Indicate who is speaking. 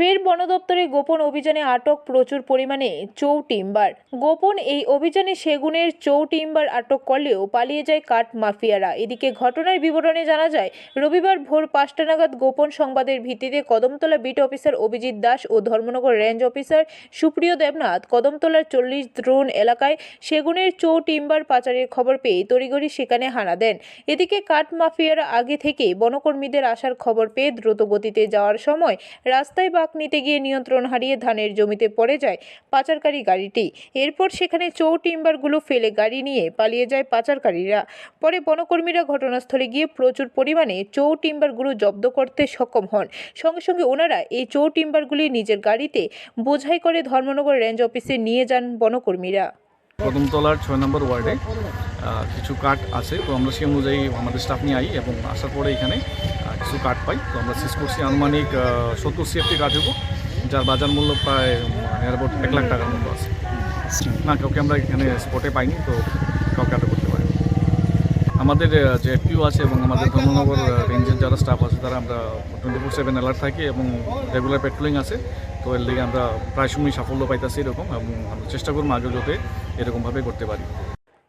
Speaker 1: ফের বন দপ্তরে গোপন অভিযানে আটক প্রচুর পরিমাণে চৌ টিম্বার গোপন এই অভিযানে সেগুনের চৌ টিম্বার আটক করলেও পালিয়ে যায় কাঠ মাফিয়ারা। এদিকে ঘটনার বিবরণে জানা যায়, রবিবার ভোর পাঁচটা নাগাদ গোপন সংবাদের ভিত্তিতে কদমতলা বিট অফিসার অভিজিৎ দাস ও ধর্মনগর রেঞ্জ অফিসার সুপ্রিয় দেবনাথ কদমতলার চল্লিশ দ্রোণ এলাকায় সেগুনের চৌ টিম্বার পাচারের খবর পেয়ে তড়িঘড়ি সেখানে হানা দেন। এদিকে কাঠ মাফিয়ারা আগে থেকে বনকর্মীদের আসার খবর পেয়ে দ্রুত গতিতে যাওয়ার সময় রাস্তায় বাঁক নিতে গিয়ে নিয়ন্ত্রণ হারিয়ে ধানের জমিতে পড়ে যায় পাচারকারী গাড়িটি। এরপর সেখানে চৌ টিম্বারগুলো ফেলে গাড়ি নিয়ে পালিয়ে যায় পাচারকারীরা। পরে বনকর্মীরা ঘটনাস্থলে গিয়ে প্রচুর পরিমাণে চৌ টিম্বারগুলো জব্দ করতে সক্ষম হন। সঙ্গে সঙ্গে ওনারা এই চৌ টিম্বারগুলি নিজের গাড়িতে বোঝাই করে ধর্মনগর রেঞ্জ অফিসে নিয়ে যান বনকর্মীরা।
Speaker 2: কদমতলার ছয় নম্বর ওয়ার্ডে কিছু কাঠ আছে। তো আমরা সেই অনুযায়ী আমাদের স্টাফ নিয়ে আই এবং আসার পরে এখানে কিছু কাঠ পাই। তো আমরা সিজ করছি আনুমানিক সত্তর সিএফটি কাঠ হব যার বাজার মূল্য প্রায় নিয়ার অ্যাবাউট এক লাখ টাকার মূল্য আছে। না, কাউকে আমরা এখানে স্পটে পাইনি, তো কাউকে আটক করতে পারি আমাদের যে এফপিও আছে এবং আমাদের ধর্মনগর রেঞ্জের যারা স্টাফ আছে, তারা আমরা টোয়েন্টি ফোর সেভেন অ্যালার্ট থাকি এবং রেগুলার পেট্রোলিং আছে। তো এর লিগে আমরা প্রায় সময় সাফল্য পাইতেছি এরকম এবং আমরা চেষ্টা করব আগে যাতে এরকমভাবে করতে পারি।